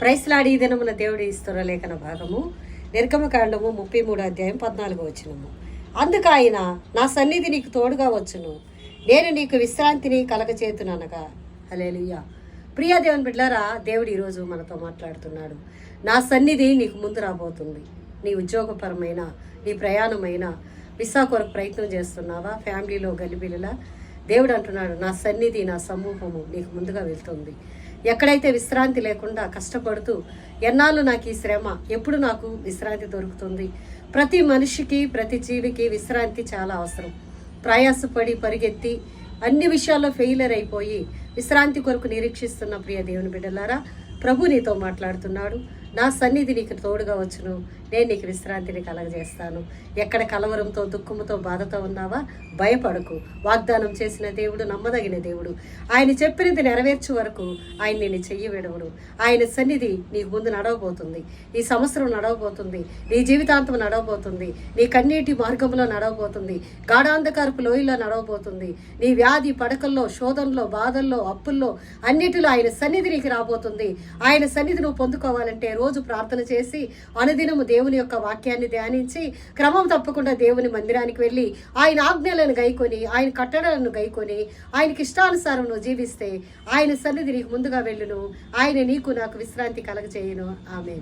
ప్రైస్లాడి దినమున దేవుడు ఇస్తున్న లేఖన భాగము నిర్గమకాండము ముప్పై మూడు అధ్యాయం పద్నాలుగు వచ్చినము అందుకు ఆయన నా సన్నిధి నీకు తోడుగా వచ్చును. నేను నీకు విశ్రాంతిని కలగచేతుననగా. హలేలుయ్యా ప్రియా దేవుని బిడ్డారా దేవుడు ఈరోజు మనతో మాట్లాడుతున్నాడు. నా సన్నిధి నీకు ముందు రాబోతుంది. నీ ఉద్యోగపరమైన నీ ప్రయాణమైన విసా కొరకు ప్రయత్నం చేస్తున్నావా? ఫ్యామిలీలో గలిబిలిలా? దేవుడు అంటున్నాడు నా సన్నిధి నా సమూహము నీకు ముందుగా వెళ్తుంది. ఎక్కడైతే విశ్రాంతి లేకుండా కష్టపడుతూ ఎన్నాళ్ళు నాకు ఈ శ్రమ ఎప్పుడు నాకు విశ్రాంతి దొరుకుతుంది? ప్రతి మనిషికి ప్రతి జీవికి విశ్రాంతి చాలా అవసరం. ప్రయాసపడి పరిగెత్తి అన్ని విషయాల్లో ఫెయిలర్ అయిపోయి విశ్రాంతి కొరకు నిరీక్షిస్తున్న ప్రియ దేవుని బిడ్డలారా ప్రభు నీతో మాట్లాడుతున్నాడు. నా సన్నిధి నీకు తోడుగా వచ్చును. నేను నీకు విశ్రాంతిని కలగజేస్తాను. ఎక్కడ కలవరంతో దుఃఖముతో బాధతో ఉన్నావా? భయపడకు. వాగ్దానం చేసిన దేవుడు నమ్మదగిన దేవుడు. ఆయన చెప్పినది నెరవేర్చు వరకు ఆయన నేను చెయ్యి విడవడు. ఆయన సన్నిధి నీకు ముందు నడవబోతుంది. ఈ సంవత్సరం నడవబోతుంది. నీ జీవితాంతం నడవబోతుంది. నీ కన్నీటి మార్గంలో నడవబోతుంది. గాఢాంధకారపు లోయలో నడవబోతుంది. నీ వ్యాధి పడకల్లో శోధనలో బాధల్లో అప్పుల్లో అన్నిటిలో ఆయన సన్నిధి నీకు రాబోతుంది. ఆయన సన్నిధి నువ్వు పొందుకోవాలంటే రోజు ప్రార్థన చేసి అనుదినము దేవుని యొక్క వాక్యాన్ని ధ్యానించి క్రమం తప్పకుండా దేవుని మందిరానికి వెళ్ళి ఆయన ఆజ్ఞలను గైకొని ఆయన కట్టడాలను గైకొని ఆయనకి ఇష్టానుసారం నువ్వు జీవిస్తే ఆయన సన్నిధి నీకు ముందుగా వెళ్ళును. ఆయన నీకు నాకు విశ్రాంతి కలగజేయను. ఆమె